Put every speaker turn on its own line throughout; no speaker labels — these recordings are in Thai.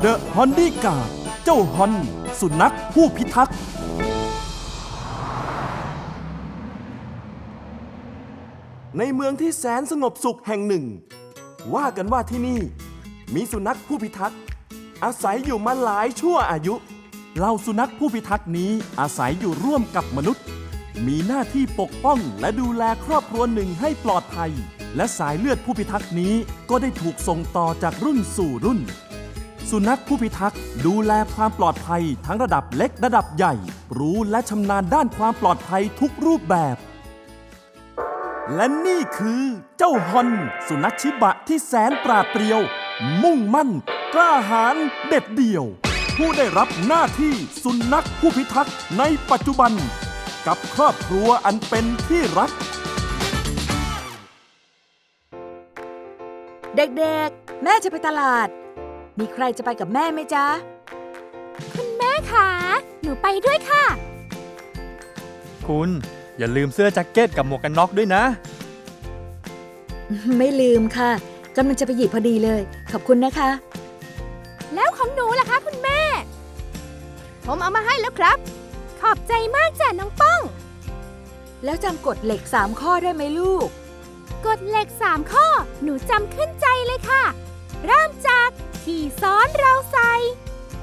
เดอะฮอนดี้กาเจ้าฮอนสุนัขผู้พิทักษ์ ในเมืองที่แสนสงบสุขแห่งหนึ่ง ว่ากันว่าที่นี่ มีสุนัขผู้พิทักษ์ อาศัยอยู่มาหลายชั่วอายุเหล่าสุนัขผู้พิทักษ์นี้อาศัยอยู่ร่วมกับมนุษย์ มีหน้าที่ปกป้องและดูแลครอบครัวหนึ่งให้ปลอดภัย และสายเลือดผู้พิทักษ์นี้ก็ได้ถูกส่งต่อจากรุ่นสู่รุ่น สุนัขผู้พิทักษ์ดูแลความปลอดภัยทั้งระดับเล็กระดับใหญ่ รู้และชำนาญด้านความปลอดภัยทุกรูปแบบ และนี่คือเจ้าฮอน สุนัขชิบะที่แสนปราดเปรียว มุ่งมั่น กล้าหาญเด็ดเดี่ยว ผู้ได้รับหน้าที่สุนัขผู้พิทักษ์ในปัจจุบัน กับครอบครัวอันเป็นที่รัก
เด็กๆ แม่จะไปตลาด มีใครจะไปกับแม่ไหมจ๊ะ
แม่คะ หนูไปด้วยค่ะ
คุณอย่าลืมเสื้อแจ็คเก็ตกับหมวกกันน็อกด้วยนะ
ไม่ลืมค่ะกำลังจะไปหยิบพอดีเลย ขอบคุณนะคะ
แล้วของหนูล่ะคะคุณแม่ ผมเอามาให้แล้วครับ ขอบใจมากจ้ะน้องป้อง
แล้วจำกฎเหล็กสามข้อได้ไหมลูก
กฎเหล็ก 3 ข้อ หนูจำขึ้นใจเลยค่ะ เริ่มจากขี่ซ้อนเราใส่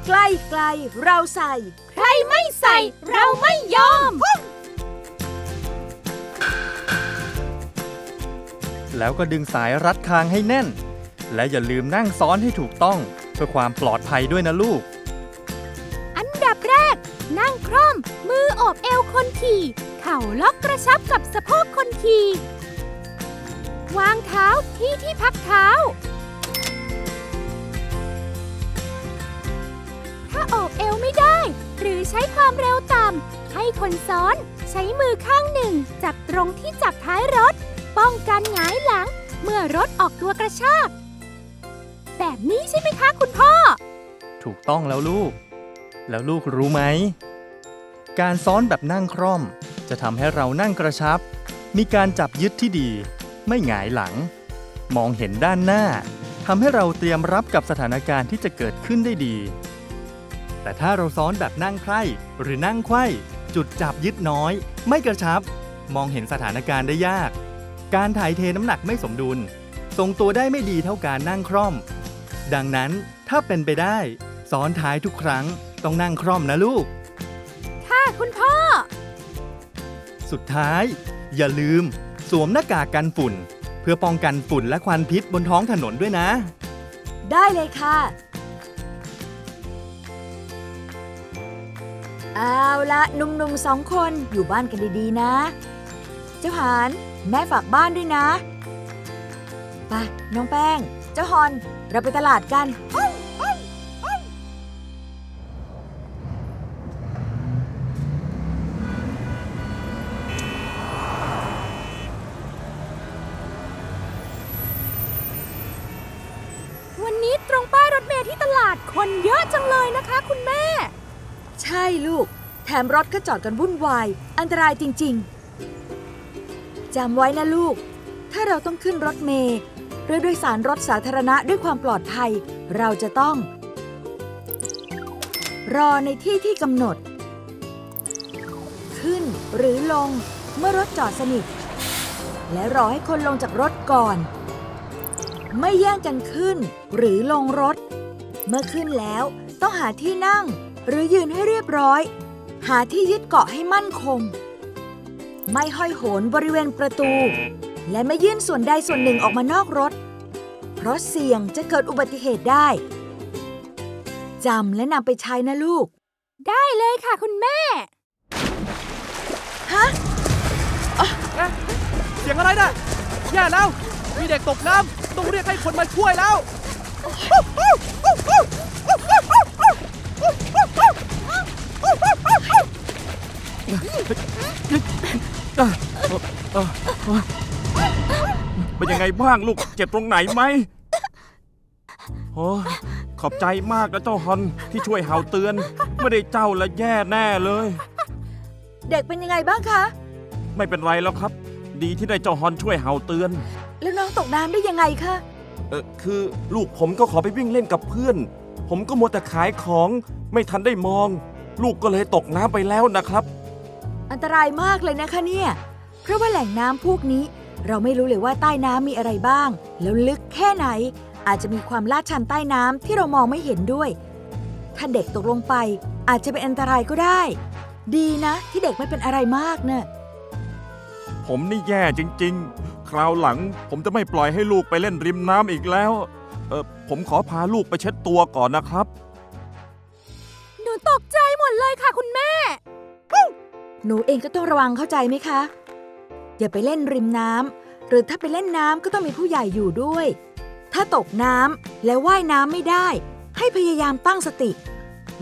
ใกล้ไกลเราใส่
ใครไม่ใส่เราไม่ยอม
แล้วก็ดึงสายรัดคางให้แน่น และอย่าลืมนั่งซ้อนให้ถูกต้อง เพื่อความปลอดภัยด้วยนะลูก
อันดับแรก นั่งคร่อม มือโอบเอวคนขี่ เข่าล็อกกระชับกับสะโพกคนขี่ วางเท้าที่ที่พักเท้า ถ้าโอบเอวไม่ได้ หรือใช้ความเร็วต่ำ ให้คนซ้อนใช้มือข้างหนึ่ง จับตรงที่จับท้ายรถ ป้องกันหงายหลัง เมื่อรถออกตัวกระชาก แบบนี้ใช่ไหมคะคุณพ่อ
ถูกต้องแล้วลูก แล้วลูกรู้ไหม การซ้อนแบบนั่งคร่อม จะทำให้เรานั่งกระชับ มีการจับยึดที่ดี ไม่หงายหลัง มองเห็นด้านหน้าทำให้เราเตรียมรับกับสถานการณ์ที่จะเกิดขึ้นได้ดี แต่ถ้าเราซ้อนแบบนั่งไพร่หรือนั่งไขว้ จุดจับยึดน้อย ไม่กระชับ มองเห็นสถานการณ์ได้ยาก การถ่ายเทน้ำหนักไม่สมดุล ทรงตัวได้ไม่ดีเท่าการนั่งคร่อม ดังนั้นถ้าเป็นไปได้ซ้อนท้ายทุกครั้งต้องนั่งคร่อมนะลูก
ค่ะคุณพ่อ
สุดท้าย อย่าลืม สวมหน้ากากกันฝุ่น เพื่อป้องกันฝุ่นและควันพิษบนท้องถนนด้วยนะ
ได้เลยค่ะ เอาละหนุ่มๆสองคนอยู่บ้านกันดีๆนะ เจ้าหานแม่ฝากบ้านด้วยนะ ไปน้องแป้ง เจ้าฮอน เราไปตลาดกัน
วัน คนเยอะจังเลยนะคะ คุณแม่
ใช่ลูก แถมรถก็จอดกันวุ่นวาย อันตรายจริง ๆจำไว้นะลูก ถ้าเราต้องขึ้นรถเมล์หรือโดยสารรถสาธารณะด้วยความปลอดภัย เราจะต้อง รอในที่ที่กำหนด ขึ้นหรือลงเมื่อรถจอดสนิท และรอให้คนลงจากรถก่อน ไม่แย่งกันขึ้นหรือลงรถ เมื่อขึ้นแล้ว ต้องหาที่นั่ง หรือยืนให้เรียบร้อย หาที่ยึดเกาะให้มั่นคง ไม่ห้อยโหนบริเวณประตู และไม่ยื่นส่วนใดส่วนหนึ่งออกมานอกรถ เพราะเสี่ยงจะเกิดอุบัติเหตุได้จำและนำไปใช้นะลูก
ได้เลยค่ะคุณแม่
ฮะ
เสียงอะไรน่ะแย่แล้ว มีเด็กตกน้ำต้องเรียกให้คนมาช่วยแล้ว
เป็นยังไงบ้างลูกเจ็บตรงไหนไหมโอ้ยขอบใจมากนะเจ้าฮอนที่ช่วยเห่าเตือน ไม่ได้เจ้าและแย่แน่เลย
เด็กเป็นยังไงบ้างคะ
ไม่เป็นไรแล้วครับ ดีที่ได้เจ้าฮอนช่วยเห่าเตือน
แล้วน้องตกน้ำได้ยังไงคะ
เออคือลูกผมก็ขอไปวิ่งเล่นกับเพื่อน ผมก็มัวแต่ขายของไม่ทันได้มอง ลูกก็เลยตกน้ำไปแล้วนะครับ
อันตรายมากเลยนะคะเนี่ย เพราะว่าแหล่งน้ำพวกนี้ เราไม่รู้เลยว่าใต้น้ำมีอะไรบ้าง แล้วลึกแค่ไหน อาจจะมีความลาดชันใต้น้ำที่เรามองไม่เห็นด้วย ถ้าเด็กตกลงไป อาจจะเป็นอันตรายก็ได้ ดีนะ ที่เด็กไม่เป็นอะไรมากเนะ่ะ
ผมนี่แย่จริง ๆ คราวหลัง ผมจะไม่ปล่อยให้ลูกไปเล่นริมน้ำอีกแล้ว เออผมขอพาลูกไปเช็ดตัวก่อนนะครับ
หนูตกใจหมดเลยค่ะคุณแม่
หนูเองก็ต้องระวังเข้าใจไหมคะ อย่าไปเล่นริมน้ำหรือถ้าไปเล่นน้ำก็ต้องมีผู้ใหญ่อยู่ด้วย ถ้าตกน้ำแล้วว่ายน้ำไม่ได้ ให้พยายามตั้งสติ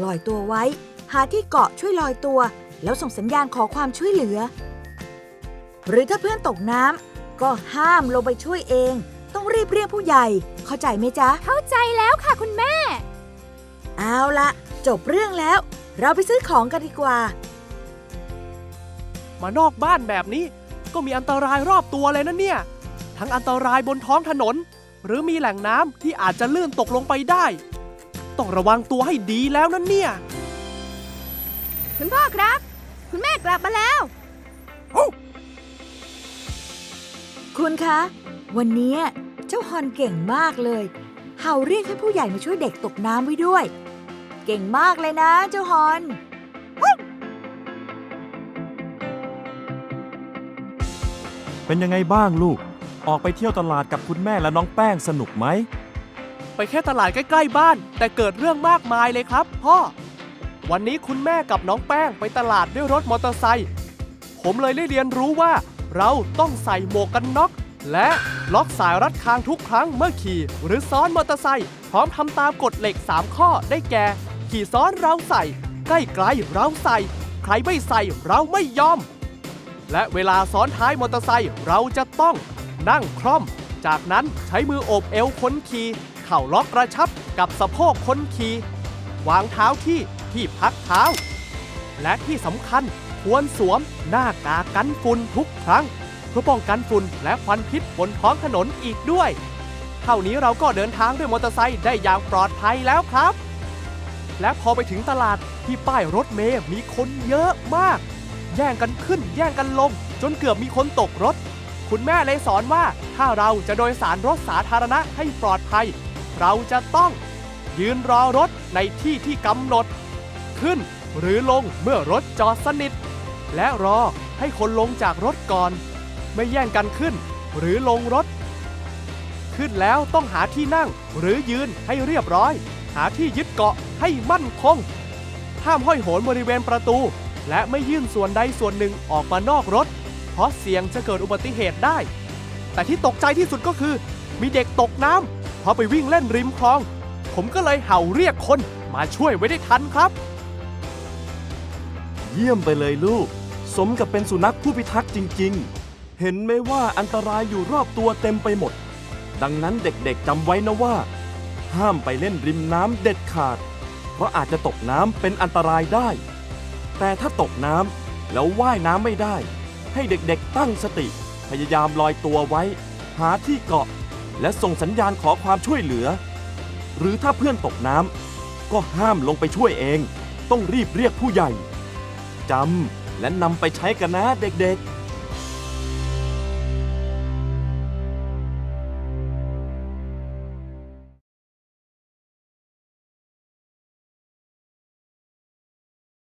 ลอยตัวไว้ หาที่เกาะช่วยลอยตัว แล้วส่งสัญญาณขอความช่วยเหลือ หรือถ้าเพื่อนตกน้ำ ก็ห้ามลงไปช่วยเอง ต้องรีบเรียกผู้ใหญ่ เข้าใจไหมจ๊ะ
เข้าใจแล้วค่ะคุณแม่
เอาละจบเรื่องแล้ว เราไปซื้อของกันดีกว่า
มานอกบ้านแบบนี้ ก็มีอันตรายรอบตัวเลยนะเนี่ย ทั้งอันตรายบนท้องถนน หรือมีแหล่งน้ำที่อาจจะลื่นตกลงไปได้ ต้องระวังตัวให้ดีแล้วนะเนี่ย
คุณพ่อครับ คุณแม่กลับมาแล้ว
คุณคะ วันนี้เจ้าฮอนเก่งมากเลย เห่าเรียกให้ผู้ใหญ่มาช่วยเด็กตกน้ำไว้ด้วย เก่งมากเลยนะ เจ้าฮอน
เป็นยังไงบ้างลูก ออกไปเที่ยวตลาดกับคุณแม่และน้องแป้งสนุกไหม
ไปแค่ตลาดใกล้ๆบ้าน แต่เกิดเรื่องมากมายเลยครับ พ่อ วันนี้คุณแม่กับน้องแป้งไปตลาดด้วยรถมอเตอร์ไซค์ ผมเลยได้เรียนรู้ว่า เราต้องใส่หมวกกันน็อก และล็อกสายรัดคางทุกครั้งเมื่อขี่ หรือซ้อนมอเตอร์ไซค์พร้อมทำตามกฎเหล็ก 3 ข้อได้แก่ ขี่ซ้อนเราใส่ ใกล้ไกลเราใส่ ใครไม่ใส่เราไม่ยอม และเวลาซ้อนท้ายมอเตอร์ไซค์เราจะต้องนั่งคล่อม จากนั้นใช้มือโอบเอวคนขี่เข่าล็อกกระชับกับสะโพกคนขี่วางเท้าที่ที่พักเท้า และที่สำคัญ ควรสวมหน้ากากกันฝุ่นทุกครั้ง เพื่อป้องกันฝุ่นและควันพิษบนท้องถนนอีกด้วย เท่านี้เราก็เดินทางด้วยมอเตอร์ไซค์ได้อย่างปลอดภัยแล้วครับ และพอไปถึงตลาดที่ป้ายรถเมย์มีคนเยอะมาก แย่งกันขึ้นแย่งกันลง จนเกือบมีคนตกรถ คุณแม่เลยสอนว่าถ้าเราจะโดยสารรถสาธารณะให้ปลอดภัย เราจะต้องยืนรอรถในที่ที่กำหนด ขึ้นหรือลงเมื่อรถจอดสนิท และรอให้คนลงจากรถก่อน ไม่แย่งกันขึ้น หรือลงรถ ขึ้นแล้วต้องหาที่นั่งหรือยืนให้เรียบร้อย หาที่ยึดเกาะให้มั่นคง ห้ามห้อยโหนบริเวณประตู และไม่ยื่นส่วนใดส่วนหนึ่งออกมานอกรถ เพราะเสี่ยงจะเกิดอุบัติเหตุได้ แต่ที่ตกใจที่สุดก็คือ มีเด็กตกน้ำเพราะไปวิ่งเล่นริมคลอง ผมก็เลยเห่าเรียกคนมาช่วยไว้ได้ทันครับ
เยี่ยมไปเลยลูก สมกับเป็นสุนัขผู้พิทักษ์จริง ๆ เห็นไหมว่าอันตรายอยู่รอบตัวเต็มไปหมด ดังนั้นเด็กๆจำไว้นะว่า ห้ามไปเล่นริมน้ำเด็ดขาด เพราะอาจจะตกน้ำเป็นอันตรายได้ แต่ถ้าตกน้ำแล้วว่ายน้ำไม่ได้ ให้เด็กๆตั้งสติ พยายามลอยตัวไว้ หาที่เกาะ และส่งสัญญาณขอความช่วยเหลือ หรือถ้าเพื่อนตกน้ำก็ห้ามลงไปช่วยเอง ต้องรีบเรียกผู้ใหญ่จำ และนำไปใช้กันนะเด็กๆ